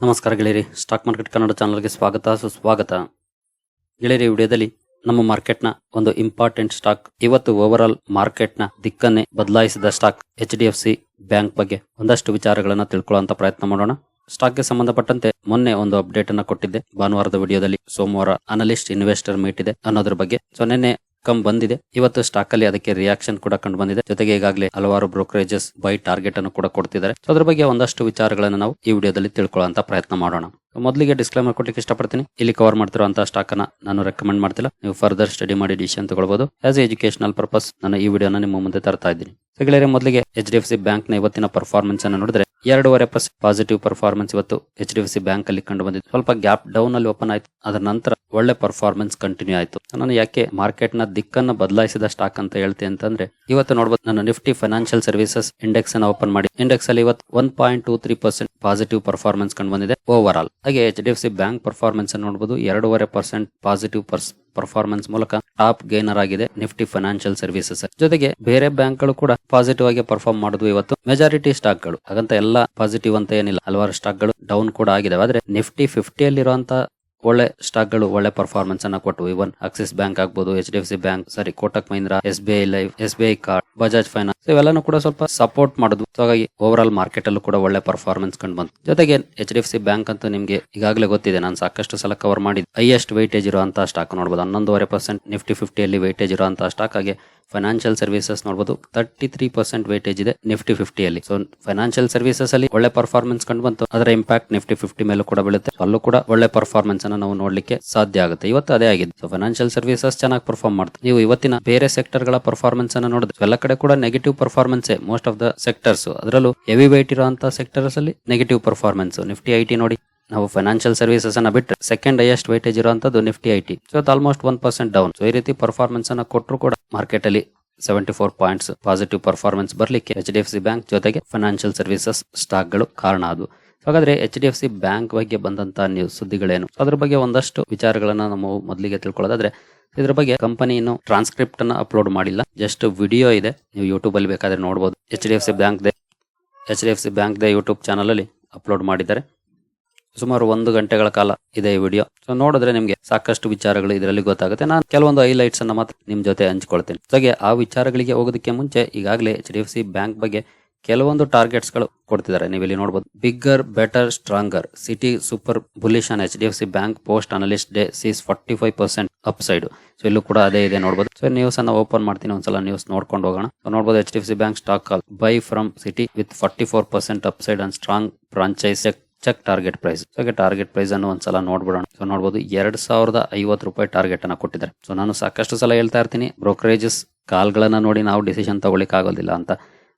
ನಮಸ್ಕಾರ ಗೆಳೆಯರಿ. Stock market Kannada ಚಾನಲ್ಗೆ ಸ್ವಾಗತ, ಸುಸ್ವಾಗತ. ಗೆಳೆಯರಿ ವಿಡಿಯೋದಲ್ಲಿ ನಮ್ಮ ಮಾರ್ಕೆಟ್ನ ಒಂದು ಇಂಪಾರ್ಟೆಂಟ್ ಸ್ಟಾಕ್ ಇವತ್ತು ಓವರ್ ಆಲ್ ಮಾರ್ಕೆಟ್ನ ದಿಕ್ಕನ್ನೇ ಬದಲಾಯಿಸಿದ stock H D C bank ಬಗ್ಗೆ ಒಂದಷ್ಟು ವಿಚಾರಗಳನ್ನ ತಿಳ್ಕೊಳ್ಳುವಂತ ಪ್ರಯತ್ನ ಮಾಡೋಣ. ಸ್ಟಾಕ್ಗೆ ಸಂಬಂಧಪಟ್ಟಂತೆ ಮೊನ್ನೆ ಒಂದು ಅಪ್ಡೇಟ್ ಅನ್ನ ಕೊಟ್ಟಿದ್ದೆ. ಭಾನುವಾರದ ವಿಡಿಯೋದಲ್ಲಿ ಸೋಮವಾರ ಅನಲಿಸ್ಟ್ ಇನ್ವೆಸ್ಟರ್ ಮೀಟ್ ಇದೆ ಅನ್ನೋದ್ರ ಬಗ್ಗೆ. ಸೊ ನಿನ್ನೆ ಕಮ್ ಬಂದಿದೆ. ಇವತ್ತು ಸ್ಟಾಕ್ ಅಲ್ಲಿ ಅದಕ್ಕೆ ರಿಯಾಕ್ಷನ್ ಕೂಡ ಕಂಡು ಬಂದಿದೆ. ಜೊತೆಗೆ ಈಗಾಗಲೇ ಹಲವಾರು ಬ್ರೋಕರೇಜಸ್ ಬೈ ಟಾರ್ಗೆಟ್ ಅನ್ನು ಕೂಡ ಕೊಡ್ತಿದ್ದಾರೆ. ಸೊ ಅದ್ರ ಬಗ್ಗೆ ಒಂದಷ್ಟು ವಿಚಾರಗಳನ್ನು ನಾವು ಈ ವಿಡಿಯೋದಲ್ಲಿ ತಿಳ್ಕೊಳ್ಳುವಂತ ಪ್ರಯತ್ನ ಮಾಡೋಣ. ಮೊದಲಿಗೆ ಡಿಸ್ಕ್ಲೈಮರ್ ಕೊಡ್ಲಿಕ್ಕೆ ಇಷ್ಟಪಡ್ತೀನಿ. ಇಲ್ಲಿ ಕವರ್ ಮಾಡ್ತಿರುವಂತಹ ಸ್ಟಾಕ್ ಅನ್ನ ನಾನು ರೆಕಮೆಂಡ್ ಮಾಡ್ತಿಲ್ಲ. ನೀವು ಫರ್ದರ್ ಸ್ಟಡಿ ಮಾಡಿ ಡಿಸಿಷನ್ ತಗೊಳ್ಬಹುದು ಆಸ್ ಎಜುಕೇಶನಲ್ ಪರ್ಪಸ್ ನಾನು ಈ ವಿಡಿಯೋನ ನಿಮ್ಮ ಮುಂದೆ ತರ್ತಾ ಇದ್ದೀನಿ. ಗೆಳೆಯರೆ, ಮೊದಲಿಗೆ ಎಚ್ ಡಿ ಎಫ್ ಸಿ ಬ್ಯಾಂಕ್ನ ಇವತ್ತಿನ ಪರ್ಫಾರ್ಮೆನ್ಸ್ ಅನ್ನು ನೋಡಿದ್ರೆ ಎರಡೂವರೆ ಪರ್ಸೆಂಟ್ ಪಾಸಿಟಿವ್ ಪರ್ಫಾರ್ಮೆನ್ಸ್ ಇವತ್ತು H D F C bank ಅಲ್ಲಿ ಕಂಡು ಬಂದಿದೆ ಸ್ವಲ್ಪ ಗ್ಯಾಪ್ ಡೌನ್ ಅಲ್ಲಿ ಓಪನ್ ಆಯ್ತು. ಅದರ ನಂತರ ಒಳ್ಳೆ ಪರ್ಫಾರ್ಮೆನ್ಸ್ ಕಂಟಿನ್ಯೂ ಆಯಿತು. ನಾನು ಯಾಕೆ ಮಾರ್ಕೆಟ್ನ ದಿಕ್ಕನ್ನ ಬದಲಾಯಿಸಿದ ಸ್ಟಾಕ್ ಅಂತ ಹೇಳ್ತೀನಿ ಅಂತಂದ್ರೆ, ಇವತ್ತು ನೋಡಬಹುದು ನಾನು ನಿಫ್ಟಿ ಫೈನಾನ್ಷಿಯಲ್ ಸರ್ವಿಸಸ್ ಇಂಡೆಕ್ಸ್ ಅನ್ನ ಓಪನ್ ಮಾಡಿ. ಇಂಡೆಕ್ಸ್ ಅಲ್ಲಿ ಇವತ್ತು one point two three percent positive performance ಕಂಡು ಬಂದಿದೆ ಓವರ್ ಆಲ್ ಹಾಗೆ H D F C bank performance ನೋಡಬಹುದು ಎರಡೂವರೆ ಪರ್ಸೆಂಟ್ ಪಾಸಿಟಿವ್ ಪರ್ಫಾರ್ಮೆನ್ಸ್ ಮೂಲಕ ಟಾಪ್ ಗೇನರ್ ಆಗಿದೆ ನಿಫ್ಟಿ ಫೈನಾನ್ಷಿಯಲ್ ಸರ್ವಿಸಸ್ ಜೊತೆಗೆ ಬೇರೆ ಬ್ಯಾಂಕ್ಗಳು ಕೂಡ ಪಾಸಿಟಿವ್ ಆಗಿ ಪರ್ಫಾರ್ಮ್ ಮಾಡುದು ಇವತ್ತು. ಮೆಜಾರಿಟಿ ಸ್ಟಾಕ್ಗಳು ಹಾಗಂತ ಎಲ್ಲ ಪಾಸಿಟಿವ್ ಅಂತ ಏನಿಲ್ಲ. ಹಲವಾರು ಸ್ಟಾಕ್ಗಳು ಡೌನ್ ಕೂಡ ಆಗಿದೆ ಆದ್ರೆ ನಿಫ್ಟಿ ಫಿಫ್ಟಿಯಲ್ಲಿರುವಂತ ಒಳ್ಳೆ ಸ್ಟಾಕ್ಗಳು ಒಳ್ಳೆ ಪರ್ಫಾರ್ಮೆನ್ಸ್ ಅನ್ನ ಕೊಟ್ಟು ಇವನ್ ಆಕ್ಸಿಸ್ ಬ್ಯಾಂಕ್ ಆಗ್ಬೋದು H D F C bank sorry Kotak Mahindra S B I life S B I card Bajaj finance ಇವೆಲ್ಲಾನು ಕೂಡ ಸ್ವಲ್ಪ ಸಪೋರ್ಟ್ ಮಾಡುದು. ಹಾಗಾಗಿ ಓವರ್ ಆಲ್ ಮಾರ್ಕೆಟ್ ಅಲ್ಲೂ ಕೂಡ ಒಳ್ಳೆ ಪರ್ಫಾರ್ಮೆನ್ಸ್ ಕಂಡು ಬಂತು. ಜೊತೆಗೆ H D F C bank ಅಂತೂ ನಿಮ್ಗೆ ಈಗಾಗಲೇ ಗೊತ್ತಿದೆ, ನಾನು ಸಾಕಷ್ಟು ಸಲ ಕವರ್ ಮಾಡಿದ್ದು. ಹೈಯೆಸ್ಟ್ ವೈಟೇಜ್ ಇರುವಂತಹ ಸ್ಟಾಕ್ ನೋಡಬಹುದು ಹನ್ನೊಂದುವರೆ ಪರ್ಸೆಂಟ್ ನಿಫ್ಟಿ ಫಿಫ್ಟಿಯಲ್ಲಿ ವೈಟೇಜ್ ಇರುವಂತಹ ಸ್ಟಾಕ್ ಹಾಗೆ ಫೈನಾನ್ಷಿಯಲ್ ಸರ್ವಿಸಸ್ ನೋಡಬಹುದು ತರ್ಟಿ ತ್ರೀ ಪರ್ಸೆಂಟ್ ವೇಟೇಜ್ ಇದೆ ನಿಫ್ಟಿ ಫಿಫ್ಟಿಯಲ್ಲಿ ಸೊ ಫೈನಾನ್ಷಿಯಲ್ ಸರ್ವಿಸಸ್ ಅಲ್ಲಿ ಒಳ್ಳೆ ಪರ್ಫಾರ್ಮೆನ್ಸ್ ಕಂಡು ಬಂತು. ಅದರ ಇಂಪ್ಯಾಕ್ಟ್ ನಿಫ್ಟಿ ಫಿಫ್ಟಿ ಮೇಲೂ ಕೂಡ ಬೀಳುತ್ತೆ. ಅಲ್ಲೂ ಕೂಡ ಒಳ್ಳೆ ಪರ್ಫಾರ್ಮೆನ್ಸ್ ಅನ್ನು ನಾವು ನೋಡ್ಲಿಕ್ಕೆ ಸಾಧ್ಯ ಆಗುತ್ತೆ. ಇವತ್ತು ಅದೇ ಆಗಿದೆ. ಸೊ ಫೈನಾನ್ಷಿಯಲ್ ಸರ್ವಿಸಸ್ ಚೆನ್ನಾಗಿ ಪರ್ಫಾರ್ಮ್ ಮಾಡ್ತಾರೆ ನೀವು ಇವತ್ತಿನ ಬೇರೆ ಸೆಕ್ಟರ್ಗಳ ಪರ್ಫಾರ್ಮೆನ್ಸ್ ಅನ್ನು ನೋಡಿದ್ರೆ ಎಲ್ಲ ಕಡೆ ಕೂಡ negative performance most of the sectors ಅದರಲ್ಲೂ ಹೆವಿ ವೈಟ್ ಇರುವಂತಹ ಸೆಕ್ಟರ್ಸ್ ಅಲ್ಲಿ ನೆಗೆಟಿವ್ ಪರ್ಫಾರ್ಮೆನ್ಸ್ ನಿಫ್ಟಿ ಐಟಿ ನೋಡಿ. ನಾವು ಫೈನಾನ್ಷಿಯಲ್ ಸರ್ವಿಸಸ್ ಅನ್ನ ಬಿಟ್ಟರೆ ಸೆಕೆಂಡ್ ಹೈಯೆಸ್ಟ್ ವೈಟೇಜ್ ಇರುವಂತದ್ದು Nifty I T so almost one percent down so ಈ ರೀತಿ ಪರ್ಫಾರ್ಮೆನ್ಸ್ ಅನ್ನ ಕೊಟ್ಟರು ಕೂಡ ಮಾರ್ಕೆಟ್ ಅಲ್ಲಿ seventy four points positive performance ಬರಲಿಕ್ಕೆ H D F C bank ಜೊತೆಗೆ ಫೈನಾನ್ಷಿಯಲ್ ಸರ್ವಿಸಸ್ ಸ್ಟಾಕ್ಗಳು ಕಾರಣ ಅದು. ಹಾಗಾದ್ರೆ H D F C bank ಬಗ್ಗೆ ಬಂದಂತಹ ನ್ಯೂಸ್ ಸುದ್ದಿಗಳೇನು? ಅದ್ರ ಬಗ್ಗೆ ಒಂದಷ್ಟು ವಿಚಾರಗಳನ್ನ ನಾವು ಮೊದಲಿಗೆ ತಿಳ್ಕೊಳ್ಳೋದಾದ್ರೆ, ಇದ್ರ ಬಗ್ಗೆ ಕಂಪನಿ ಇನ್ನು ಟ್ರಾನ್ಸ್ಕ್ರಿಪ್ಟ್ ಅನ್ನ ಅಪ್ಲೋಡ್ ಮಾಡಿಲ್ಲ. ಜಸ್ಟ್ ವಿಡಿಯೋ ಇದೆ. ನೀವು ಯೂಟ್ಯೂಬ್ ಅಲ್ಲಿ ಬೇಕಾದ್ರೆ ನೋಡಬಹುದು H D F C bank H D F C bank YouTube channel ಅಲ್ಲಿ ಅಪ್ಲೋಡ್ ಮಾಡಿದ್ದಾರೆ. ಸುಮಾರು ಒಂದು ಗಂಟೆಗಳ ಕಾಲ ಇದೆ ಈ ವಿಡಿಯೋ. ಸೊ ನೋಡಿದ್ರೆ ನಿಮಗೆ ಸಾಕಷ್ಟು ವಿಚಾರಗಳು ಇದರಲ್ಲಿ ಗೊತ್ತಾಗುತ್ತೆ. ನಾನು ಕೆಲವೊಂದು ಹೈಲೈಟ್ಸ್ ಅನ್ನ ಮಾತ್ರ ನಿಮ್ ಜೊತೆ ಹಂಚ್ಕೊಳ್ತೀನಿ. ಹಾಗೆ ಆ ವಿಚಾರಗಳಿಗೆ ಹೋಗೋದಕ್ಕೆ ಮುಂಚೆ ಈಗಾಗಲೇ H D F C bank ಬಗ್ಗೆ ಕೆಲವೊಂದು ಟಾರ್ಗೆಟ್ಸ್ಗಳು ಕೊಡ್ತಿದ್ದಾರೆ. ನೀವು ಇಲ್ಲಿ ನೋಡಬಹುದು bigger better stronger Citi super bullish on H D F C bank post analyst day sees forty five percent upside so ಇಲ್ಲೂ ಕೂಡ ಅದೇ ಇದೆ ನೋಡಬಹುದು ಸೊ ನ್ಯೂಸ್ ಅನ್ನ ಓಪನ್ ಮಾಡ್ತೀನಿ. ಒಂದ್ಸಲ ನ್ಯೂಸ್ ನೋಡ್ಕೊಂಡು ಹೋಗೋಣ. ನೋಡಬಹುದು H D F C bank stock call buy from Citi with forty four percent upside and strong franchise check target price ಹಾಗೆ ಟಾರ್ಗೆಟ್ ಪ್ರೈಸ್ ಅನ್ನು ಒಂದ್ಸಲ ನೋಡ್ಬಿಡೋಣ. ಸೊ ನೋಡಬಹುದು ಎರಡ್ ಸಾವಿರದ ಐವತ್ತು ರೂಪಾಯಿ ಟಾರ್ಗೆಟ್ ಅನ್ನ ಕೊಟ್ಟಿದ್ದಾರೆ. ಸೊ ನಾನು ಸಾಕಷ್ಟು ಸಲ ಹೇಳ್ತಾ ಇರ್ತೀನಿ ಬ್ರೋಕರೇಜಸ್ ಕಾಲ್ಗಳನ್ನ ನೋಡಿ ನಾವು ಡಿಸಿಷನ್ ತಗೊಳ್ಳಿಕ್ ಆಗೋದಿಲ್ಲ ಅಂತ.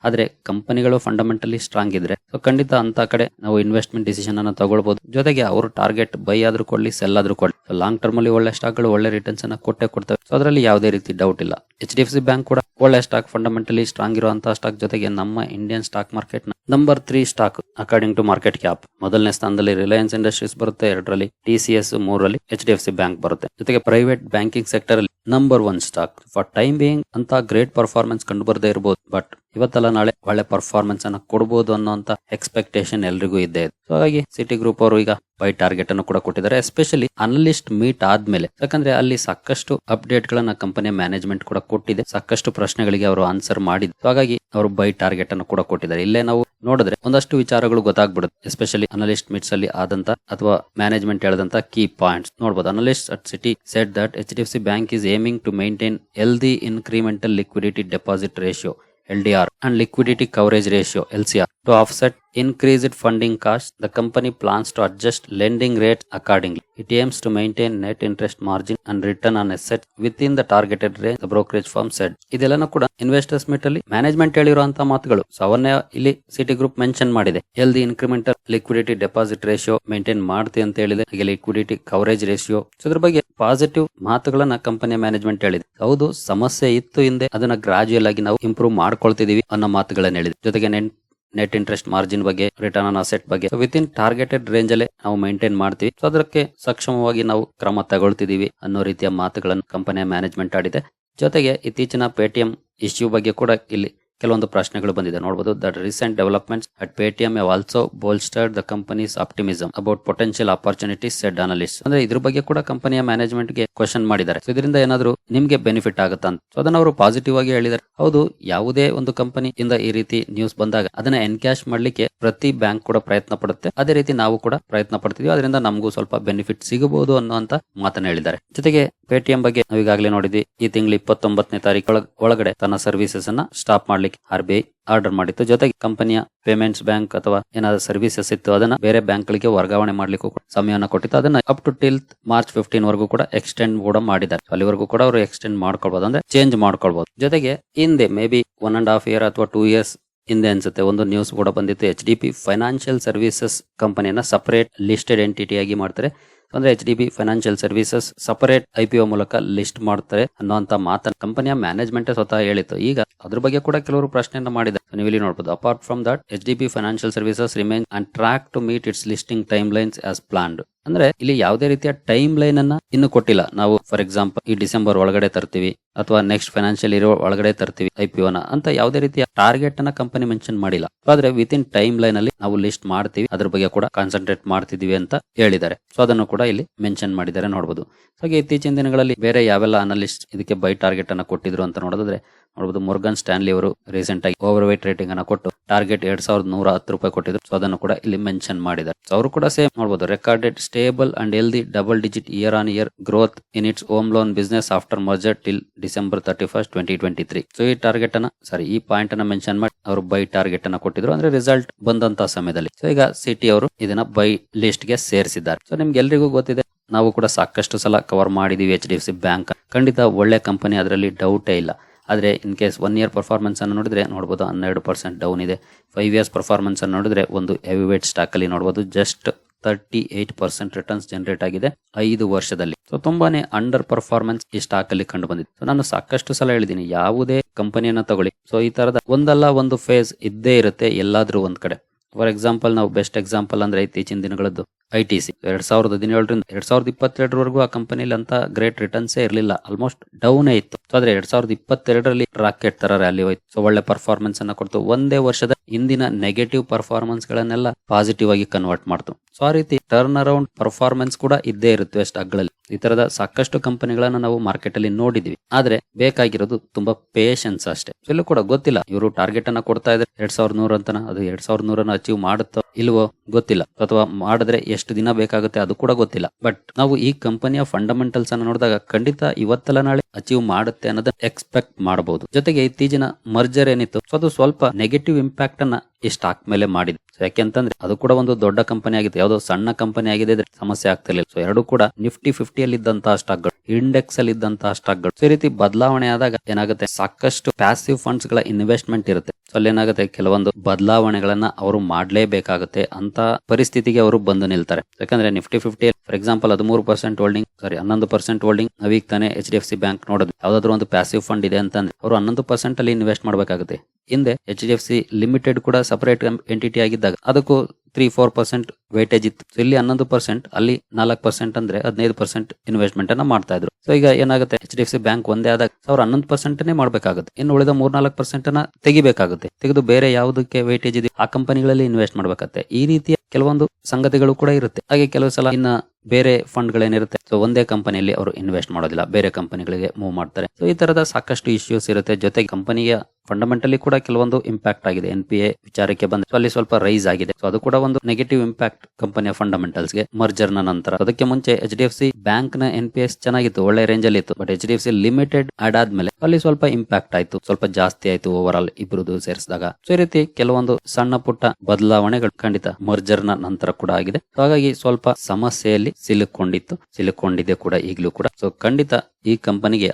ಆದ್ರೆ ಕಂಪನಿಗಳು ಫಂಡಮೆಂಟಲಿ ಸ್ಟ್ರಾಂಗ್ ಇದ್ರೆ ಸೊ ಖಂಡಿತ ಅಂತ ಕಡೆ ನಾವು ಇನ್ವೆಸ್ಟ್ಮೆಂಟ್ ಡಿಸಿಷನ್ ಅನ್ನ ತಗೊಳ್ಬಹುದು ಜೊತೆಗೆ ಅವರು ಟಾರ್ಗೆಟ್ ಬೈ ಆದ್ರೂ ಕೊಡ್ಲಿ ಸೆಲ್ ಆದ್ರೂ ಕೊಡ್ಲಿ. ಲಾಂಗ್ ಟರ್ಮ್ ಅಲ್ಲಿ ಒಳ್ಳೆ ಸ್ಟಾಕ್ಗಳು ಒಳ್ಳೆ ರಿಟರ್ನ್ಸ್ ಅನ್ನ ಕೊಟ್ಟೆ ಕೊಡ್ತವೆ. ಸೊ ಅದರಲ್ಲಿ ಯಾವುದೇ ರೀತಿ ಡೌಟ್ ಇಲ್ಲ. ಎಚ್ ಡಿ ಸಿ ಬ್ಯಾಂಕ್ ಕೂಡ ಒಳ್ಳೆ ಸ್ಟಾಕ್ ಫಂಡಮೆಂಟಲಿ ಸ್ಟ್ರಾಂಗ್ ಇರುವಂತಹ ಸ್ಟಾಕ್ ಜೊತೆಗೆ ನಮ್ಮ Indian stock market number three stock according to market cap ಮೊದಲನೇ ಸ್ಥಾನದಲ್ಲಿ ರಿಲಯನ್ಸ್ ಇಂಡಸ್ಟ್ರೀಸ್ ಬರುತ್ತೆ, ಎರಡರಲ್ಲಿ ಟಿಸಿಎಸ್ ಮೂರರಲ್ಲಿ H D F C bank ಬರುತ್ತೆ. ಜೊತೆಗೆ ಪ್ರೈವೇಟ್ ಬ್ಯಾಂಕಿಂಗ್ ಸೆಕ್ಟರ್ ಅಲ್ಲಿ number one stock for time being ಅಂತ ಗ್ರೇಟ್ ಪರ್ಫಾರ್ಮೆನ್ಸ್ ಕಂಡು ಬರದೇ ಇರಬಹುದು ಬಟ್ ಇವತ್ತಲ್ಲ ನಾಳೆ ಒಳ್ಳೆ ಪರ್ಫಾರ್ಮೆನ್ಸ್ ಅನ್ನ ಕೊಡಬಹುದು ಅನ್ನೋಂತ ಎಕ್ಸ್ಪೆಕ್ಟೇಷನ್ ಎಲ್ರಿಗೂ ಇದ್ದೇ ಇದೆ. ಸೊ ಹಾಗಾಗಿ ಸಿಟಿ ಗ್ರೂಪ್ ಅವರು ಈಗ ಬೈ ಟಾರ್ಗೆಟ್ ಅನ್ನು ಕೂಡ ಕೊಟ್ಟಿದ್ದಾರೆ. ಎಸ್ಪೆಷಲಿ ಅನಲಿಸ್ಟ್ ಮೀಟ್ ಆದ್ಮೇಲೆ. ಯಾಕಂದ್ರೆ ಅಲ್ಲಿ ಸಾಕಷ್ಟು ಅಪ್ಡೇಟ್ ಗಳನ್ನ ಕಂಪನಿಯ ಮ್ಯಾನೇಜ್ಮೆಂಟ್ ಕೂಡ ಕೊಟ್ಟಿದೆ. ಸಾಕಷ್ಟು ಪ್ರಶ್ನೆಗಳಿಗೆ ಅವರು ಆನ್ಸರ್ ಮಾಡಿದ್ರು ಹಾಗಾಗಿ ಅವರು ಬೈ ಟಾರ್ಗೆಟ್ ಅನ್ನು ಕೂಡ ಕೊಟ್ಟಿದ್ದಾರೆ. ಇಲ್ಲೇ ನಾವು ನೋಡಿದ್ರೆ ಒಂದಷ್ಟು ವಿಚಾರಗಳು ಗೊತ್ತಾಗ್ಬಿಡುತ್ತೆ. ಎಸ್ಪೆಷಲಿ ಅನಲಿಸ್ಟ್ ಮೀಟ್ಸ್ ಅಲ್ಲಿ ಆದಂತ ಅಥವಾ ಮ್ಯಾನೇಜ್ಮೆಂಟ್ ಹೇಳದಂತ ಕೀ ಪಾಯಿಂಟ್ಸ್ ನೋಡಬಹುದು analyst at Citi set that H D F C bank is aiming to maintain healthy incremental liquidity deposit ratio LDR and liquidity coverage ratio LCR to offset increased funding costs the company plans to adjust lending rates accordingly it aims to maintain net interest margin and return on assets within the targeted range the brokerage firm said ಇದೆಲ್ಲನೂ ಕೂಡ investors meet ಅಲ್ಲಿ management ಹೇಳಿರುವಂತಹ ಮಾತುಗಳು so ಅವನ್ನೇ ಇಲ್ಲಿ city group mention ಮಾಡಿದೆ healthy incremental liquidity deposit ratio maintain ಮಾಡ್ತಿ ಅಂತ ಹೇಳಿದೆ ಹಾಗೆ ಲಿಕ್ವಿಡಿಟಿ ಕವರೇಜ್ ರೇಷಿಯೋ ಸೊ ಇದ್ರ ಬಗ್ಗೆ ಪಾಸಿಟಿವ್ ಮಾತುಗಳನ್ನ ಕಂಪನಿಯ ಮ್ಯಾನೇಜ್ಮೆಂಟ್ ಹೇಳಿದೆ ಹೌದು ಸಮಸ್ಯೆ ಇತ್ತು ಹಿಂದೆ ಅದನ್ನ ಗ್ರಾಜುಯಲ್ ಆಗಿ ನಾವು ಇಂಪ್ರೂವ್ ಮಾಡ್ಕೊಳ್ತಿದೀವಿ ಅನ್ನೋ ಮಾತುಗಳನ್ನ ಹೇಳಿದೆ. ಜೊತೆಗೆ ನೆನ್ ನೆಟ್ ಇಂಟ್ರೆಸ್ಟ್ ಮಾರ್ಜಿನ್ ಬಗ್ಗೆ ರಿಟರ್ನ್ ಆನ್ ಅಸೆಟ್ ಬಗ್ಗೆ. ವಿತ್ ಇನ್ ಟಾರ್ಗೆಟೆಡ್ ರೇಂಜ್ ಅಲ್ಲೇ ನಾವು ಮೇಂಟೈನ್ ಮಾಡ್ತೀವಿ. ಸೊ ಅದಕ್ಕೆ ಸಕ್ಷಮವಾಗಿ ನಾವು ಕ್ರಮ ತಗೊಳ್ತಿದೀವಿ ಅನ್ನೋ ರೀತಿಯ ಮಾತುಗಳನ್ನು ಕಂಪನಿಯ ಮ್ಯಾನೇಜ್ಮೆಂಟ್ ಆಡಿದೆ. ಜೊತೆಗೆ ಇತ್ತೀಚಿನ ಪೇಟಿಎಂ ಇಶ್ಯೂ ಬಗ್ಗೆ ಕೂಡ ಇಲ್ಲಿ ಕೆಲವೊಂದು ಪ್ರಶ್ನೆಗಳು ಬಂದಿದೆ. ನೋಡಬಹುದು that recent developments at Paytm a also bolstered the company's optimism about potential opportunities said analyst ಅಂದ್ರೆ ಇದ್ರ ಬಗ್ಗೆ ಕೂಡ ಕಂಪನಿಯ ಮ್ಯಾನೇಜ್ಮೆಂಟ್ಗೆ ಕ್ವಶನ್ ಮಾಡಿದ್ದಾರೆ. ಇದರಿಂದ ಏನಾದ್ರು ನಿಮ್ಗೆ ಬೆನಿಫಿಟ್ ಆಗುತ್ತಾ ಅಂತ. ಅದನ್ನ ಅವರು ಪಾಸಿಟಿವ್ ಆಗಿ ಹೇಳಿದ್ದಾರೆ. ಹೌದು, ಯಾವುದೇ ಒಂದು ಕಂಪನಿ ಇಂದ ಈ ರೀತಿ ನ್ಯೂಸ್ ಬಂದಾಗ ಅದನ್ನ ಎನ್ಕ್ಯಾಶ್ ಮಾಡ್ಲಿಕ್ಕೆ ಪ್ರತಿ ಬ್ಯಾಂಕ್ ಕೂಡ ಪ್ರಯತ್ನ ಪಡುತ್ತೆ. ಅದೇ ರೀತಿ ನಾವು ಕೂಡ ಪ್ರಯತ್ನ ಪಡ್ತೀವಿ ಅದರಿಂದ ನಮಗೂ ಸ್ವಲ್ಪ ಬೆನಿಫಿಟ್ ಸಿಗಬಹುದು ಅನ್ನುವಂತ ಮಾತನ್ನ ಹೇಳಿದ್ದಾರೆ. ಜೊತೆಗೆ ಪೇಟಿಎಂ ಬಗ್ಗೆ ನಾವು ಈಗಾಗಲೇ ನೋಡಿದ್ವಿ. ಈ ತಿಂಗಳು ಇಪ್ಪತ್ತೊಂಬತ್ತನೇ ತಾರೀಕು ಒಳಗ್- ಒಳಗಡೆ ತನ್ನ ಸರ್ವಿಸಸ್ ಅನ್ನ ಸ್ಟಾಪ್ ಮಾಡ್ಲಿಕ್ಕೆ ಆರ್ ಬಿ ಐ ಆರ್ಡರ್ ಮಾಡಿತ್ತು. ಜೊತೆಗೆ ಕಂಪನಿಯ ಪೇಮೆಂಟ್ಸ್ ಬ್ಯಾಂಕ್ ಅಥವಾ ಏನಾದ್ರು ಸರ್ವಿಸಸ್ ಇತ್ತು, ಅದನ್ನ ಬೇರೆ ಬ್ಯಾಂಕ್ ಗಳಿಗೆ ವರ್ಗಾವಣೆ ಮಾಡ್ಲಿಕ್ಕೂ ಸಮಯವನ್ನು ಕೊಟ್ಟಿತ್ತು. ಅದನ್ನ up to till March fifteen ವರೆಗೂ ಕೂಡ ಎಕ್ಸ್ಟೆಂಡ್ ಕೂಡ ಮಾಡಿದ್ದಾರೆ. ಅಲ್ಲಿವರೆಗೂ ಕೂಡ ಅವರು ಎಕ್ಸ್ಟೆಂಡ್ ಮಾಡ್ಕೊಳ್ಬಹುದು ಅಂದ್ರೆ ಚೇಂಜ್ ಮಾಡ್ಕೊಳ್ಬಹುದು ಜೊತೆಗೆ ಹಿಂದೆ maybe one and half year ಅಥವಾ ಟೂ ಇಯರ್ಸ್ ಹಿಂದೆ ಅನ್ಸುತ್ತೆ, ಒಂದು ನ್ಯೂಸ್ ಕೂಡ ಬಂದಿತ್ತು. H D P financial services ಕಂಪನಿಯನ್ನ ಸಪರೇಟ್ ಲಿಸ್ಟೆಡ್ ಎಂಟಿಟಿ ಆಗಿ ಮಾಡ್ತಾರೆ. ಅಂದ್ರೆ H D B financial services separate I ಮೂಲಕ ಲಿಸ್ಟ್ ಮಾಡ್ತಾರೆ ಅನ್ನೋಂತ ಮಾತನ್ನ ಕಂಪನಿಯ ಮ್ಯಾನೇಜ್ಮೆಂಟ್ ಸ್ವತಃ ಹೇಳಿತ್ತು. ಈಗ ಅದ್ರ ಬಗ್ಗೆ ಕೂಡ ಕೆಲವರು ಪ್ರಶ್ನೆಯನ್ನ ಮಾಡಿದ್ದಾರೆ. ನೀವು ಇಲ್ಲಿ ನೋಡಬಹುದು apart from that H D B financial services remain and track to meet its listing timelines as planned ಅಂದ್ರೆ ಇಲ್ಲಿ ಯಾವುದೇ ರೀತಿಯ ಟೈಮ್ ಲೈನ್ ಅನ್ನ ಇನ್ನು ಕೊಟ್ಟಿಲ್ಲ. ನಾವು ಫಾರ್ ಎಕ್ಸಾಂಪಲ್ ಈ ಡಿಸೆಂಬರ್ ಒಳಗಡೆ ತರ್ತೀವಿ ಅಥವಾ ನೆಕ್ಸ್ಟ್ ಫೈನಾನ್ಷಿಯಲ್ ಇರೋ ಒಳಗಡೆ ತರ್ತೀವಿ ಐ ಪಿ ಅಂತ ಯಾವುದೇ ರೀತಿಯ ಟಾರ್ಗೆಟ್ ಅನ್ನ ಕಂಪನಿ ಮೆನ್ಷನ್ ಮಾಡಿಲ್ಲ. ಆದ್ರೆ ವಿತ್ ಟೈಮ್ ಲೈನ್ ಅಲ್ಲಿ ನಾವು ಲಿಸ್ಟ್ ಮಾಡ್ತೀವಿ. ಅದ್ರ ಬಗ್ಗೆ ಕೂಡ ಕಾನ್ಸಂಟ್ರೇಟ್ ಮಾಡ್ತಿದೀವಿ ಅಂತ ಹೇಳಿದ್ದಾರೆ. ಸೊ ಅದನ್ನು ಕೂಡ ಇಲ್ಲಿ ಮೆನ್ಷನ್ ಮಾಡಿದ್ದಾರೆ ನೋಡಬಹುದು ಹಾಗೆ ಇತ್ತೀಚಿನ ದಿನಗಳಲ್ಲಿ ಬೇರೆ ಯಾವೆಲ್ಲ ಅನಲಿಸ್ಟ್ ಇದಕ್ಕೆ ಬೈ ಟಾರ್ಗೆಟ್ ಅನ್ನ ಕೊಟ್ಟಿದ್ರು ಅಂತ ನೋಡೋದಾದ್ರೆ ನೋಡಬಹುದು ಮುರ್ಗನ್ ಸ್ಟ್ಯಾನ್ಲಿ ಅವರು ರೀಸೆಂಟ್ ಆಗಿ ಓವರ್ ವೈಟ್ ರೇಟಿಂಗ್ ಅನ್ನ ಕೊಟ್ಟು ಟಾರ್ಗೆಟ್ ಎರಡ್ ಸಾವಿರದ ನೂರ ಹತ್ತು ರೂಪಾಯಿ ಕೊಟ್ಟಿದ್ರು. ಸೊ ಅದನ್ನು ಕೂಡ ಇಲ್ಲಿ ಮೆನ್ಷನ್ ಮಾಡಿದ್ದಾರೆ. ಅವರು ಕೂಡ ಸೇಮ್ ನೋಡಬಹುದು recorded stable and healthy double digit year on year growth in its home loan business after merger till December thirty first twenty twenty three so ಈ ಟಾರ್ಗೆಟ್ ಅನ್ನ ಸಾರಿ ಈ ಪಾಯಿಂಟ್ ಅನ್ನ ಮೆನ್ಷನ್ ಮಾಡಿ ಅವರು ಬೈ ಟಾರ್ಗೆಟ್ ಅನ್ನ ಕೊಟ್ಟಿದ್ರು. ಅಂದ್ರೆ result ಬಂದಂತ ಸಮಯದಲ್ಲಿ. ಸೊ ಈಗ ಸಿಟಿ ಅವರು ಇದನ್ನ ಬೈ ಲಿಸ್ಟ್ಗೆ ಸೇರಿಸಿದ್ದಾರೆ. ಸೊ ನಿಮ್ಗೆ ಎಲ್ರಿಗೂ ಗೊತ್ತಿದೆ. ನಾವು ಕೂಡ ಸಾಕಷ್ಟು ಸಲ ಕವರ್ ಮಾಡಿದೀವಿ H D F C bank ಖಂಡಿತ ಒಳ್ಳೆ ಕಂಪನಿ ಅದರಲ್ಲಿ ಡೌಟೇ ಇಲ್ಲ. ಆದರೆ in case one year performance ಅನ್ನು ನೋಡಿದ್ರೆ ನೋಡ್ಬೋದು ಹನ್ನೆರಡು ಪರ್ಸೆಂಟ್ ಡೌನ್ ಇದೆ. ಫೈವ್ ಇಯರ್ಸ್ ಪರ್ಫಾರ್ಮೆನ್ಸ್ ಅನ್ನು ನೋಡಿದ್ರೆ ಒಂದು ಹೆವಿವೇಟ್ ಸ್ಟಾಕ್ ಅಲ್ಲಿ ನೋಡ್ಬೋದು. Just thirty eight percent returns generate ಆಗಿದೆ ಐದು ವರ್ಷದಲ್ಲಿ. ಸೊ ತುಂಬಾನೇ ಅಂಡರ್ ಪರ್ಫಾರ್ಮೆನ್ಸ್ ಈ ಸ್ಟಾಕ್ ಅಲ್ಲಿ ಕಂಡು ಬಂದಿದೆ. ಸೊ ನಾನು ಸಾಕಷ್ಟು ಸಲ ಹೇಳಿದ್ದೀನಿ ಯಾವುದೇ ಕಂಪನಿಯನ್ನ ತಗೊಳ್ಳಿ. ಸೊ ಈ ತರದ ಒಂದಲ್ಲ ಒಂದು ಫೇಸ್ ಇದ್ದೇ ಇರುತ್ತೆ, ಎಲ್ಲಾದ್ರೂ ಒಂದ್ ಕಡೆ. ಫಾರ್ ಎಕ್ಸಾಂಪಲ್ ನಾವು ಬೆಸ್ಟ್ ಎಕ್ಸಾಂಪಲ್ ಅಂದ್ರೆ ಇತ್ತೀಚಿನ ದಿನಗಳದ್ದು. I T C. ಎರಡ್ ಸಾವಿರದ ಹದಿನೇಳರಿಂದ ಎರಡ್ ಸಾವಿರದ ಇಪ್ಪತ್ತೆರಡರವರೆಗೂ ಆ ಕಂಪನಿಲಿ ಅಂತ ಗ್ರೇಟ್ ರಿಟರ್ನ್ಸೇ ಇರಲಿಲ್ಲ. ಆಲ್ಮೋಸ್ಟ್ ಡೌನ್ ಇತ್ತು. ಆದ್ರೆ ಎರಡ್ ಸಾವಿರದ ಇಪ್ಪತ್ತೆರಡರಲ್ಲಿ ರಾಕೆಟ್ ತರ ರ್ಯಾಲಿ ಹೋಯ್ತು. ಸೊ ಒಳ್ಳೆ ಪರ್ಫಾರ್ಮೆನ್ಸ್ ಅನ್ನ ಕೊಡ್ತು. ಒಂದೇ ವರ್ಷದ ಹಿಂದಿನ ನೆಗೆಟಿವ್ ಪರ್ಫಾರ್ಮೆನ್ಸ್ ಗಳನ್ನೆಲ್ಲ ಪಾಸಿಟಿವ್ ಆಗಿ ಕನ್ವರ್ಟ್ ಮಾಡ್ತು. ಸೊ ಆ ರೀತಿ ಟರ್ನ್ ಅರೌಂಡ್ ಪರ್ಫಾರ್ಮೆನ್ಸ್ ಕೂಡ ಇದ್ದೇ ಇರುತ್ತೆ ಸ್ಟಾಕ್ಗಳಲ್ಲಿ ಈ ತರದ ಸಾಕಷ್ಟು ಕಂಪನಿಗಳನ್ನ ನಾವು ಮಾರ್ಕೆಟ್ ಅಲ್ಲಿ ನೋಡಿದ್ವಿ. ಆದ್ರೆ ಬೇಕಾಗಿರೋದು ತುಂಬಾ ಪೇಷನ್ಸ್ ಅಷ್ಟೇ. ಇಲ್ಲೂ ಕೂಡ ಗೊತ್ತಿಲ್ಲ. ಇವರು ಟಾರ್ಗೆಟ್ ಅನ್ನ ಕೊಡ್ತಾ ಇದ್ರೆ ಎರಡ್ ಸಾವಿರದ ನೂರ ಅಂತನ, ಅದು ಎರಡ್ ಸಾವಿರದ ನೂರನ್ನ ಅಚೀವ್ ಮಾಡುತ್ತೋ ಇಲ್ವೋ ಗೊತ್ತಿಲ್ಲ. ಅಥವಾ ಮಾಡಿದ್ರೆ ಎಷ್ಟು ದಿನ ಬೇಕಾಗುತ್ತೆ ಅದು ಕೂಡ ಗೊತ್ತಿಲ್ಲ. ಬಟ್ ನಾವು ಈ ಕಂಪನಿಯ ಫಂಡಮೆಂಟಲ್ಸ್ ಅನ್ನ ನೋಡಿದಾಗ ಖಂಡಿತ ಇವತ್ತಲ್ಲ ನಾಳೆ ಅಚೀವ್ ಮಾಡುತ್ತೆ ಅನ್ನೋದನ್ನ ಎಕ್ಸ್ಪೆಕ್ಟ್ ಮಾಡಬಹುದು. ಜೊತೆಗೆ ಇತ್ತೀಚಿನ ಮರ್ಜರ್ ಏನಿತ್ತು ಅದು ಸ್ವಲ್ಪ ನೆಗೆಟಿವ್ ಇಂಪ್ಯಾಕ್ಟ್ ಅನ್ನ ಈ ಸ್ಟಾಕ್ ಮೇಲೆ ಮಾಡಿದೆ. ಯಾಕೆಂತಂದ್ರೆ ಅದು ಕೂಡ ಒಂದು ದೊಡ್ಡ ಕಂಪನಿ ಆಗಿತ್ತು. ಯಾವುದೋ ಸಣ್ಣ ಕಂಪನಿ ಆಗಿದೆ ಸಮಸ್ಯೆ ಆಗ್ತಿರ್ಲಿಲ್ಲ. ಸೊ ಎರಡು ಕೂಡ ನಿಫ್ಟಿ ಫಿಫ್ಟಿಯಲ್ಲಿ ಇದ್ದಂತಹ ಸ್ಟಾಕ್ಗಳು ಇಂಡೆಕ್ಸ್ ಅಲ್ಲಿ ಇದ್ದಂತಹ ಸ್ಟಾಕ್ಗಳು ಈ ರೀತಿ ಬದಲಾವಣೆ ಆದಾಗ ಏನಾಗುತ್ತೆ? ಸಾಕಷ್ಟು ಪ್ಯಾಸಿವ್ ಫಂಡ್ಸ್ಗಳ ಇನ್ವೆಸ್ಟ್ಮೆಂಟ್ ಇರುತ್ತೆ. ಅಲ್ಲಿ ಏನಾಗುತ್ತೆ ಕೆಲವೊಂದು ಬದಲಾವಣೆಗಳನ್ನ ಅವರು ಮಾಡ್ಲೇಬೇಕಾಗುತ್ತೆ ಅಂತ ಪರಿಸ್ಥಿತಿಗೆ ಅವರು ಬಂದು ನಿಲ್ತಾರೆ. ಯಾಕಂದ್ರೆ ನಿಫ್ಟಿ ಫಿಫ್ಟಿ ಫಾರ್ ಎಕ್ಸಾಂಪಲ್ ಹದಿಮೂರು ಪರ್ಸೆಂಟ್ ಹೋಲ್ಡಿಂಗ್ ಸಾರಿ ಹನ್ನೊಂದು ಪರ್ಸೆಂಟ್ ಹೋಲ್ಡಿಂಗ್ ನಾವೀಗ ತಾನೇ H D F C bank ನೋಡೋದು. ಯಾವ್ದಾದ್ರು ಒಂದು ಪ್ಯಾಸಿವ್ ಫಂಡ್ ಇದೆ ಅಂತಂದ್ರೆ, ಅವರು ಹನ್ನೊಂದು ಪರ್ಸೆಂಟ್ ಅಲ್ಲಿ ಇನ್ವೆಸ್ಟ್ ಮಾಡಬೇಕಾಗುತ್ತೆ. ಹಿಂದೆ H D F C limited ಕೂಡ ಸಪರೇಟ್ ಎಂಟಿಟಿ ಆಗಿದ್ದಾಗ, ಅದಕ್ಕೂ ತ್ರೀ ಫೋರ್ ಪರ್ಸೆಂಟ್ ವೈಟೇಜ್ ಇತ್ತು. ಇಲ್ಲಿ ಹನ್ನೊಂದು ಪರ್ಸೆಂಟ್ ಅಲ್ಲಿ ನಾಲ್ಕು ಪರ್ಸೆಂಟ್ ಅಂದ್ರೆ ಹದಿನೈದು ಪರ್ಸೆಂಟ್ ಇನ್ವೆಸ್ಟ್ಮೆಂಟ್ ಅನ್ನ ಮಾಡ್ತಾ ಇದ್ರು. ಸೊ ಈಗ ಏನಾಗುತ್ತೆ? H D F C bank ಒಂದೇ ಆದಾಗ ಅವ್ರು ಹನ್ನೊಂದು ಪರ್ಸೆಂಟ್ ಮಾಡಬೇಕಾಗುತ್ತೆ. ಇನ್ನು ಉಳಿದ ಮೂರ್ನಾಲ್ಕು ಪರ್ಸೆಂಟ್ ಅನ್ನ ತೆಗಿಬೇಕಾಗುತ್ತೆ. ತೆಗೆದು ಬೇರೆ ಯಾವುದಕ್ಕೆ ವೈಟೇಜ್ ಇದೆ ಆ ಕಂಪನಿಗಳಲ್ಲಿ ಇನ್ವೆಸ್ಟ್ ಮಾಡಬೇಕಾಗುತ್ತೆ. ಈ ರೀತಿಯ ಕೆಲವೊಂದು ಸಂಗತಿಗಳು ಕೂಡ ಇರುತ್ತೆ. ಹಾಗೆ ಕೆಲವು ಸಲ ಇನ್ನ ಬೇರೆ ಫಂಡ್ ಗಳೇನಿರುತ್ತೆ ಸೊ ಒಂದೇ ಕಂಪನಿಯಲ್ಲಿ ಅವರು ಇನ್ವೆಸ್ಟ್ ಮಾಡೋದಿಲ್ಲ. ಬೇರೆ ಕಂಪನಿಗಳಿಗೆ ಮೂವ್ ಮಾಡ್ತಾರೆ. ಸೊ ಈ ತರದ ಸಾಕಷ್ಟು ಇಶ್ಯೂಸ್ ಇರುತ್ತೆ. ಜೊತೆಗೆ ಕಂಪನಿಯ ಫಂಡಮೆಂಟಲಿ ಕೂಡ ಕೆಲವೊಂದು ಇಂಪ್ಯಾಕ್ಟ್ ಆಗಿದೆ. ಎನ್ ಪಿ ಎ ವಿಚಾರಕ್ಕೆ ಬಂದ ಅಲ್ಲಿ ಸ್ವಲ್ಪ ರೈಸ್ ಆಗಿದೆ. ಸೊ ಅದು ಕೂಡ ಒಂದು ನೆಗೆಟಿವ್ ಇಂಪ್ಯಾಕ್ಟ್ ಕಂಪನಿಯ ಫಂಡಮೆಂಟಲ್ಸ್ಗೆ ಮರ್ಜರ್ನ ನಂತರ. ಅದಕ್ಕೆ ಮುಂಚೆ ಎಚ್ ಡಿ ಎಫ್ ಸಿ ಬ್ಯಾಂಕ್ನ ಎನ್ ಪಿ ಎಸ್ ಚೆನ್ನಾಗಿತ್ತು. ಒಳ್ಳೆ ರೇಂಜ್ ಅಲ್ಲಿ ಇತ್ತು. But H D F C limited add ಆದ್ಮೇಲೆ ಅಲ್ಲಿ ಸ್ವಲ್ಪ ಇಂಪ್ಯಾಕ್ಟ್ ಆಯ್ತು. ಸ್ವಲ್ಪ ಜಾಸ್ತಿ ಆಯ್ತು ಓವರ್ ಆಲ್ ಇಬ್ರದ್ದು ಸೇರಿಸಿದಾಗ. ಸೊ ಈ ರೀತಿ ಕೆಲವೊಂದು ಸಣ್ಣ ಪುಟ್ಟ ಬದಲಾವಣೆಗಳು ಖಂಡಿತ ಮರ್ಜರ್ನ ನಂತರ ಕೂಡ ಆಗಿದೆ. ಹಾಗಾಗಿ ಸ್ವಲ್ಪ ಸಮಸ್ಯೆಯಲ್ಲಿ ಸಿಲುಕೊಂಡಿತ್ತು. ಸಿಲುಕೊಂಡಿದೆ ಕೂಡ ಈಗಲೂ ಕೂಡ. ಸೊ ಖಂಡಿತ ಈ ಕಂಪನಿಗೆ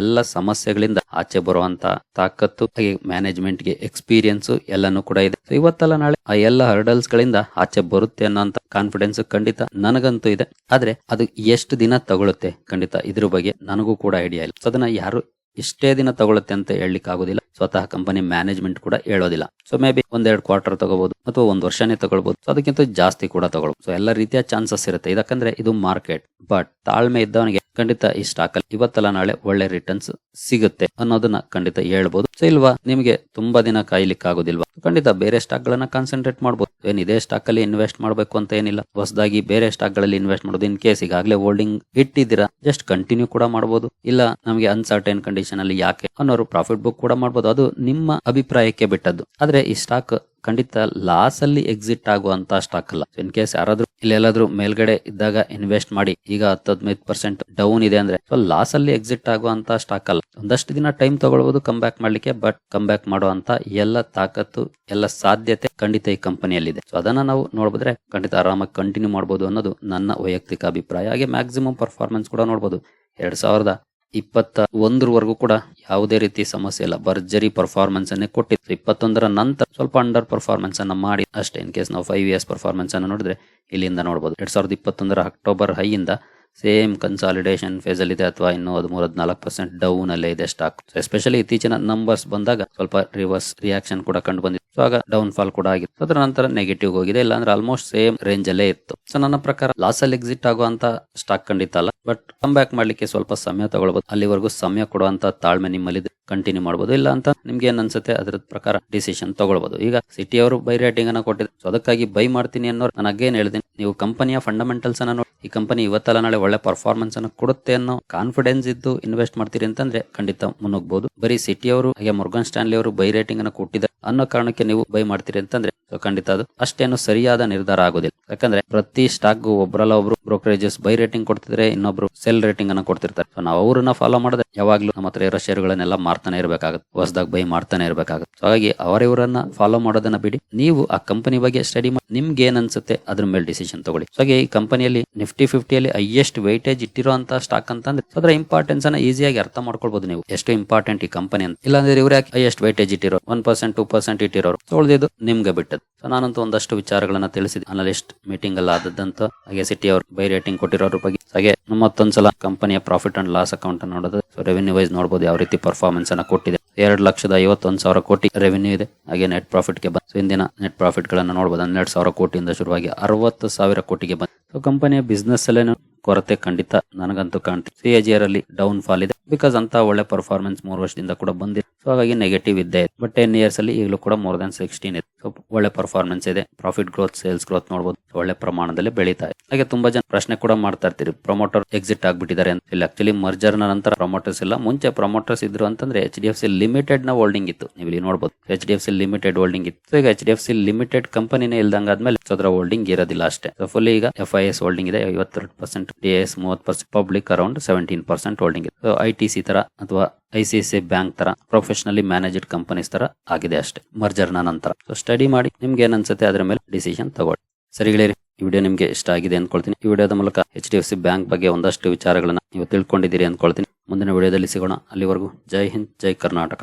ಎಲ್ಲ ಸಮಸ್ಯೆಗಳಿಂದ ಆಚೆ ಬರುವಂತ ತಾಕತ್ತು, ಹಾಗೆ ಮ್ಯಾನೇಜ್ಮೆಂಟ್ಗೆ ಎಕ್ಸ್ಪೀರಿಯನ್ಸ್ ಎಲ್ಲಾನು ಕೂಡ ಇದೆ. ಇವತ್ತಲ್ಲ ನಾಳೆ ಆ ಎಲ್ಲ ಹರ್ಡಲ್ಸ್ ಗಳಿಂದ ಆಚೆ ಬರುತ್ತೆ ಅನ್ನೋಂತ ಕಾನ್ಫಿಡೆನ್ಸ್ ಖಂಡಿತ ನನಗಂತೂ ಇದೆ. ಆದ್ರೆ ಅದು ಎಷ್ಟು ದಿನ ತಗೊಳುತ್ತೆ ಖಂಡಿತ ಇದ್ರ ಬಗ್ಗೆ ನನಗೂ ಕೂಡ ಐಡಿಯಾ ಇಲ್ಲ. ಅದನ್ನ ಯಾರು ಎಷ್ಟೇ ದಿನ ತಗೊಳುತ್ತೆ ಅಂತ ಹೇಳಲಿಕ್ಕೆ ಆಗೋದಿಲ್ಲ ಸ್ವತಃ ಕಂಪನಿ ಮ್ಯಾನೇಜ್ಮೆಂಟ್ ಕೂಡ ಹೇಳೋದಿಲ್ಲ. ಸೊ ಮೇ ಬಿ ಒಂದೆರಡು ಕ್ವಾರ್ಟರ್ ತಗೋಬಹುದು ಅಥವಾ ಒಂದು ವರ್ಷನೇ ತಗೊಳ್ಬಹುದು ಸೊ ಅದಕ್ಕಿಂತ ಜಾಸ್ತಿ ಕೂಡ ತಗೊಳ್ಬಹುದು ಸೊ ಎಲ್ಲ ರೀತಿಯ ಚಾನ್ಸಸ್ ಇರುತ್ತೆ. ಯಾಕಂದ್ರೆ ಇದು ಮಾರ್ಕೆಟ್ ಬಟ್ ತಾಳ್ಮೆ ಇದ್ದವನಿಗೆ ಖಂಡಿತ ಈ ಸ್ಟಾಕ್ ಅಲ್ಲಿ ಇವತ್ತಲ್ಲ, ನಾಳೆ ಒಳ್ಳೆ ರಿಟರ್ನ್ಸ್ ಸಿಗುತ್ತೆ ಅನ್ನೋದನ್ನ ಖಂಡಿತ ಹೇಳ್ಬೋದು. ಸೊ ಇಲ್ವಾ? ನಿಮಗೆ ತುಂಬಾ ದಿನ ಕಾಯ್ಲಿಕ್ಕೆ ಆಗೋದಿಲ್ವಾ? ಖಂಡಿತ ಬೇರೆ ಸ್ಟಾಕ್ ಗಳನ್ನ ಕಾನ್ಸಂಟ್ರೇಟ್ ಮಾಡಬಹುದು ಏನ್ ಇದೇ ಸ್ಟಾಕ್ ಅಲ್ಲಿ ಇನ್ವೆಸ್ಟ್ ಮಾಡಬೇಕು ಅಂತ ಏನಿಲ್ಲ. ಹೊಸದಾಗಿ ಬೇರೆ ಸ್ಟಾಕ್ಗಳಲ್ಲಿ ಇನ್ವೆಸ್ಟ್ ಮಾಡೋದು ಇನ್ ಕೇಸ್ ಈಗಾಗಲೇ ಹೋಲ್ಡಿಂಗ್ ಇಟ್ಟಿದ್ದೀರಾ ಜಸ್ಟ್ ಕಂಟಿನ್ಯೂ ಕೂಡ ಮಾಡಬಹುದು ಇಲ್ಲ, ನಮಗೆ ಅನ್ಸರ್ಟೈನ್ ಕಂಡೀಷನ್ ಅಲ್ಲಿ ಯಾಕೆ ಅನ್ನೋರು ಪ್ರಾಫಿಟ್ ಬುಕ್ ಕೂಡ ಮಾಡಬಹುದು ಅದು ನಿಮ್ಮ ಅಭಿಪ್ರಾಯಕ್ಕೆ ಬಿಟ್ಟದ್ದು. ಆದ್ರೆ ಈ ಸ್ಟಾಕ್ ಖಂಡಿತ ಲಾಸ್ ಅಲ್ಲಿ ಎಕ್ಸಿಟ್ ಆಗುವಂತ ಸ್ಟಾಕ್ ಅಲ್ಲ. ಇನ್ ಕೇಸ್ ಯಾರಾದ್ರೂ ಇಲ್ಲೆಲ್ಲಾದ್ರೂ ಮೇಲ್ಗಡೆ ಇದ್ದಾಗ ಇನ್ವೆಸ್ಟ್ ಮಾಡಿ, ಈಗ ಹತ್ತು ಹದಿನೈದು ಪರ್ಸೆಂಟ್ ಡೌನ್ ಇದೆ ಅಂದ್ರೆ ಸೊ ಲಾಸ್ ಅಲ್ಲಿ ಎಕ್ಸಿಟ್ ಆಗುವಂತ ಸ್ಟಾಕ್ ಅಲ್ಲ. ಒಂದಷ್ಟು ದಿನ ಟೈಮ್ ತಗೊಳ್ಬಹುದು ಕಮ್ ಬ್ಯಾಕ್ ಮಾಡ್ಲಿಕ್ಕೆ ಬಟ್ ಕಮ್ ಬ್ಯಾಕ್ ಮಾಡುವಂತ ಎಲ್ಲ ತಾಕತ್ತು, ಎಲ್ಲ ಸಾಧ್ಯತೆ ಖಂಡಿತ ಈ ಕಂಪನಿಯಲ್ಲಿದೆ ಸೊ ಅದನ್ನ ನಾವು ನೋಡ್ಬೋದ್ರೆ ಖಂಡಿತ ಆರಾಮಾಗಿ ಕಂಟಿನ್ಯೂ ಮಾಡಬಹುದು ಅನ್ನೋದು ನನ್ನ ವೈಯಕ್ತಿಕ ಅಭಿಪ್ರಾಯ. ಹಾಗೆ ಮ್ಯಾಕ್ಸಿಮಮ್ ಪರ್ಫಾರ್ಮೆನ್ಸ್ ಕೂಡ ನೋಡಬಹುದು ಎರಡ್ ಸಾವಿರದ ಇಪ್ಪತ್ತ ಒಂದರವರೆಗೂ ಕೂಡ ಯಾವುದೇ ರೀತಿ ಸಮಸ್ಯೆ ಇಲ್ಲ. ಭರ್ಜರಿ ಪರ್ಫಾರ್ಮೆನ್ಸ್ ಅನ್ನೇ ಕೊಟ್ಟಿತ್ತು ಇಪ್ಪತ್ತೊಂದರ ನಂತರ ಸ್ವಲ್ಪ ಅಂಡರ್ ಪರ್ಫಾರ್ಮೆನ್ಸ್ ಅನ್ನ ಮಾಡಿ ಅಷ್ಟೇ ಇನ್ ಕೇಸ್ ನಾವು ಫೈವ್ ಇಯರ್ಸ್ ಪರ್ಫಾರ್ಮೆನ್ಸ್ ಅನ್ನು ನೋಡಿದ್ರೆ ಇಲ್ಲಿಂದ ನೋಡಬಹುದು ಎರಡ್ ಸಾವಿರದ ಇಪ್ಪತ್ತೊಂದರ ಅಕ್ಟೋಬರ್ ಹೈಯಿಂದ ಸೇಮ್ ಕನ್ಸಾಲಿಡೇಷನ್ ಫೇಸ್ ಅಲ್ಲಿ ಇದೆ ಅಥವಾ ಇನ್ನು ಹದಿಮೂರು ಹದಿನಾಲ್ಕು ಪರ್ಸೆಂಟ್ ಡೌನ್ ಅಲ್ಲೇ ಇದೆ ಸ್ಟಾಕ್ ಎಸ್ಪೆಷಲಿ ಇತ್ತೀಚಿನ ನಂಬರ್ಸ್ ಬಂದಾಗ ಸ್ವಲ್ಪ ರಿವರ್ಸ್ ರಿಯಾಕ್ಷನ್ ಕೂಡ ಕಂಡು ಬಂದಿತ್ತು. ಸೊ ಆಗ ಡೌನ್ ಫಾಲ್ ಕೂಡ ಆಗಿತ್ತು. ಅದರ ನಂತರ ನೆಗೆಟಿವ್ ಹೋಗಿದೆ. ಇಲ್ಲಾಂದ್ರೆ ಆಲ್ಮೋಸ್ಟ್ ಸೇಮ್ ರೇಂಜ್ ಅಲ್ಲೇ ಇತ್ತು. ಸೊ ನನ್ನ ಪ್ರಕಾರ ಲಾಸ್ ಅಲ್ಲಿ ಎಕ್ಸಿಟ್ ಆಗುವಂತ ಸ್ಟಾಕ್ ಕಂಡಿತ್ತಲ್ಲ ಬಟ್ ಕಮ್ ಬ್ಯಾಕ್ ಮಾಡ್ಲಿಕ್ಕೆ ಸ್ವಲ್ಪ ಸಮಯ ತಗೊಳ್ಬಹುದು ಅಲ್ಲಿವರೆಗೂ ಸಮಯ ಕೊಡುವಂತ ತಾಳ್ಮೆ ನಿಮ್ಮಲ್ಲಿ ಕಂಟಿನ್ಯೂ ಮಾಡಬಹುದು ಇಲ್ಲ ಅಂತ ನಿಮ್ಗೆ ಏನ್ ಅನ್ಸುತ್ತೆ? ಅದ್ರ ಪ್ರಕಾರ ಡಿಸಿಷನ್ ತಗೊಳ್ಬಹುದು ಈಗ ಸಿಟಿ ಅವರು ಬೈ ರೇಟಿಂಗ್ ಅನ್ನ ಕೊಟ್ಟಿದ್ರು ಸೊ ಅದಕ್ಕಾಗಿ ಬೈ ಮಾಡ್ತೀನಿ ಅನ್ನೋರು ನಾನು ಅಗೇನ್ ಹೇಳಿದ್ದೀನಿ ನೀವು ಕಂಪನಿಯ ಫಂಡಮೆಂಟಲ್ಸ್ ಅನ್ನ ನೋಡಿ. ಈ ಕಂಪನಿ ಇವತ್ತಲ್ಲ ನಾಳೆ ಒಳ್ಳೆ ಪರ್ಫಾರ್ಮೆನ್ಸ್ ಅನ್ನು ಕೊಡುತ್ತೆ ಅನ್ನೋ ಕಾನ್ಫಿಡೆನ್ಸ್ ಇದ್ದು ಇನ್ವೆಸ್ಟ್ ಮಾಡ್ತೀರಿ ಅಂತಂದ್ರೆ ಖಂಡಿತ ಮುನ್ನುಗ್ಬಹುದು ಬರೀ ಸಿಟಿ ಅವರು, ಹಾಗೆ ಮುರ್ಗನ್ ಸ್ಟಾನ್ಲಿ ಅವರು ಬೈ ರೇಟಿಂಗ್ ಅನ್ನ ಕೊಟ್ಟಿದ್ದಾರೆ ಅನ್ನೋ ಕಾರಣಕ್ಕೆ ನೀವು ಬೈ ಮಾಡ್ತೀರಿ ಅಂತಂದ್ರೆ ಸೊ ಖಂಡಿತ ಅದು. ಅಷ್ಟೇನು ಸರಿಯಾದ ನಿರ್ಧಾರ ಆಗೋದಿಲ್ಲ. ಯಾಕಂದ್ರೆ ಪ್ರತಿ ಸ್ಟಾಕ್ ಒಬ್ರಲ್ಲ ಒಬ್ರು ಬ್ರೋಕರೇಜಸ್ ಬೈ ರೇಟಿಂಗ್ ಕೊಡ್ತಿದ್ರೆ ಇನ್ನೊಬ್ರು ಸೆಲ್ ರೇಟಿಂಗ್ ಅನ್ನ ಕೊಡ್ತಿರ್ತಾರೆ. ಸೊ ನಾವು ಅವ್ರನ್ನ ಫಾಲೋ ಮಾಡಿದ್ರೆ ಯಾವಾಗ್ಲೂ ನಮ್ಮ ಹತ್ರ ಇರೋ ಶೇರ್ಗಳನ್ನೆಲ್ಲ ಮಾರ್ತಾನೆ ಇರಬೇಕಾಗುತ್ತೆ. ಹೊಸದಾಗ ಬೈ ಮಾಡ್ತಾನೆ ಇರಬೇಕಾಗುತ್ತೆ. ಸೊ ಹಾಗಾಗಿ ಅವರಿವರನ್ನ ಫಾಲೋ ಮಾಡೋದನ್ನ ಬಿಡಿ. ನೀವು ಆ ಕಂಪನಿ ಬಗ್ಗೆ ಸ್ಟಡಿ ಮಾಡಿ ನಿಮ್ಗೆ ಏನ್ ಅನ್ಸುತ್ತೆ ಅದ್ರ ಮೇಲೆ ಡಿಸಿಷನ್ ತಗೊಳ್ಳಿ. ಸೊ ಹಾಗೆ ಈ ಕಂಪನಿಯಲ್ಲಿ ನಿಫ್ಟಿ ಫಿಫ್ಟಿಯಲ್ಲಿ ಹೈಯೆಸ್ಟ್ ವೈಟೇಜ್ ಇಟ್ಟಿರುವಂತ ಸ್ಟಾಕ್ ಅಂತಂದ್ರೆ ಅದರ ಇಂಪಾರ್ಟೆನ್ಸ್ ಅನ್ನ ಈಸಿಯಾಗಿ ಅರ್ಥ ಮಾಡ್ಕೊಳ್ಬಹುದು ನೀವು. ಎಷ್ಟು ಇಂಪಾರ್ಟೆಂಟ್ ಈ ಕಂಪನಿ ಅಂತ. ಇಲ್ಲಾಂದ್ರೆ ಇವ್ರು ಯಾಕೆ ಹೈಯೆಸ್ಟ್ ವೈಟೇಜ್ ಇಟ್ಟಿರೋ ಒನ್ ಪರ್ಸೆಂಟ್ ಟೂ ಪರ್ಸೆಂಟ್ ಇಟ್ಟಿರೋರು. ಸೊ ಉಳಿದಿದ್ದು ನಿಮ್ಗೆ ಬಿಟ್ಟದ್ದು. ಸೊ ನಾನಂತೂ ಒಂದಷ್ಟು ವಿಚಾರಗಳನ್ನ ತಿಳಿಸಿದೆ. ಅನಲಿಸ್ಟ್ ಮೀಟಿಂಗ್ ಅಲ್ಲ ಆದದ್ದಂತ, ಹಾಗೆ ಸಿಟಿ ಅವರು ಬೈ ರೇಟಿಂಗ್ ಕೊಟ್ಟಿರೋದ್ರ ಬಗ್ಗೆ. ಹಾಗೆ ಮತ್ತೊಂದ್ಸಲ ಕಂಪನಿಯ ಪ್ರಾಫಿಟ್ ಅಂಡ್ ಲಾಸ್ ಅಕೌಂಟ್ ನೋಡೋದು. ಸೊ ರೆವೆನ್ಯೂ ವೈಸ್ ನೋಡಬಹುದು ಯಾವ ರೀತಿ ಪರ್ಫಾರ್ಮೆನ್ಸ್ ಅನ್ನ ಕೊಟ್ಟಿದೆ. ಎರಡು ಲಕ್ಷದ ಐವತ್ತೊಂದು ಸಾವಿರ ಕೋಟಿ ರೆವೆನ್ಯೂ ಇದೆ. ಹಾಗೆ ನೆಟ್ ಪ್ರಾಫಿಟ್ಗೆ ಬಂದು ಇಂದಿನ ನೆಟ್ ಪ್ರಾಫಿಟ್ ಗಳನ್ನ ನೋಡಬಹುದು ಹನ್ನೆರಡು ಸಾವಿರ ಕೋಟಿಯಿಂದ ಶುರುವಾಗಿ ಅರವತ್ತು ಸಾವಿರ ಕೋಟಿಗೆ ಬಂದು ಸೊ ಕಂಪನಿಯ ಬಿಸ್ನೆಸ್ ಅಲ್ಲೇನು ಕೊರತೆ ಖಂಡಿತ ನನಗಂತೂ ಕಾಣ್ತೀವಿ ಸಿ ಎಜಿಆರ್ ಅಲ್ಲಿ ಡೌನ್ ಫಾಲ್ ಇದೆ. ಬಿಕಾಸ್ ಅಂತ ಒಳ್ಳೆ ಪರ್ಫಾರ್ಮೆನ್ಸ್ ಮೂರು ವರ್ಷದಿಂದ ಕೂಡ ಬಂದಿದೆ ಸೊ ಹಾಗಾಗಿ ನೆಗೆಟಿವ್ ಇದ್ದೆ ಇದೆ. ಬಟ್ ಟೆನ್ ಇಯರ್ಸ್ ಅಲ್ಲಿ ಈಗಲೂ ಕೂಡ ಮೋರ್ ದನ್ ಸಿಕ್ಸ್ಟೀನ್ ಇದೆ. ಸೊ ಒಳ್ಳೆ ಪರ್ಫಾರ್ಮೆನ್ಸ್ ಇದೆ. ಪ್ರಾಫಿಟ್ ಗ್ರೋತ್ ಸೇಲ್ಸ್ ಗ್ರೋತ್ ನೋಡಬಹುದು ಒಳ್ಳೆ ಪ್ರಮಾಣದಲ್ಲಿ ಬೆಳೀತಾ ಇದೆ. ಹಾಗೆ ತುಂಬಾ ಜನ ಪ್ರಶ್ನೆ ಕೂಡ ಮಾಡ್ತಾ ಇರ್ತೀರಿ. ಪ್ರಮೋಟರ್ ಎಕ್ಸಿಟ್ ಆಗ್ಬಿಟ್ಟಿದ್ದಾರೆ ಅಂತ. ಇಲ್ಲಿ ಆಕ್ಚುಲಿ ಮರ್ಜರ್ ನಂತರ ಪ್ರಮೋಟರ್ಸ್ ಇಲ್ಲ. ಮುಂಚೆ ಪ್ರಮೋಟರ್ಸ್ ಇದ್ರು ಅಂತಂದ್ರೆ ಎಚ್ ಡಿ ಎಫ್ ಸಿ ಲಿಮಿಟೆಡ್ನ ಹೋಲ್ಡಿಂಗ್ ಇತ್ತು. ನೀವು ಇಲ್ಲಿ ನೋಡಬಹುದು H D F C limited holding ಇತ್ತು. ಈಗ H D F C limited ಕಂಪನಿನೇ ಇಲ್ದಂಗ ಆದ್ಮೇಲೆ ಅದರ ಹೋಲ್ಡಿಂಗ್ ಇರೋದಿಲ್ಲ ಅಷ್ಟೇ. ಸೊ ಫುಲ್ ಈಗ ಎಫ್ ಐ ಎಸ್ ಹೋಲ್ಡಿಂಗ್ ಇದೆ. ಐವತ್ತೆರಡು ಪರ್ಸೆಂಟ್ ಡಿ ಎಸ್ ಮೂವತ್ತು percent public around seventeen percent holding ಇದೆ. ಐ ಟಿ ಸಿ ತರ ಅಥವಾ ಐ ಸಿ ಸಿ ಬ್ಯಾಂಕ್ ತರ ಪ್ರೊಫೆಷನಲಿ ಮ್ಯಾನೇಜ್ಡ್ ಕಂಪನೀಸ್ ತರ ಆಗಿದೆ ಅಷ್ಟೇ ಮರ್ಜರ್ ನಂತರ. ಸೊ ಸ್ಟಡಿ ಮಾಡಿ, ನಿಮ್ಗೆ ಏನ್ ಅನ್ಸುತ್ತೆ ಅದ್ರ ಮೇಲೆ ಡಿಸಿಷನ್ ತಗೊಳ್ಳಿ. ಸರಿ ಗೆಳೆಯರಿ, ಈ ವಿಡಿಯೋ ನಿಮ್ಗೆ ಇಷ್ಟ ಆಗಿದೆ ಅನ್ಕೊಳ್ತೀನಿ. ಈ ವಿಡಿಯೋದ ಮೂಲಕ H D F C bank ಬಗ್ಗೆ ಒಂದಷ್ಟು ವಿಚಾರಗಳನ್ನ ನೀವು ತಿಳ್ಕೊಂಡಿದ್ದೀರಿ ಅನ್ಕೊಳ್ತೀನಿ. ಮುಂದಿನ ವಿಡಿಯೋದಲ್ಲಿ ಸಿಗೋಣ. ಅಲ್ಲಿವರೆಗೂ ಜೈ ಹಿಂದ್, ಜೈ ಕರ್ನಾಟಕ.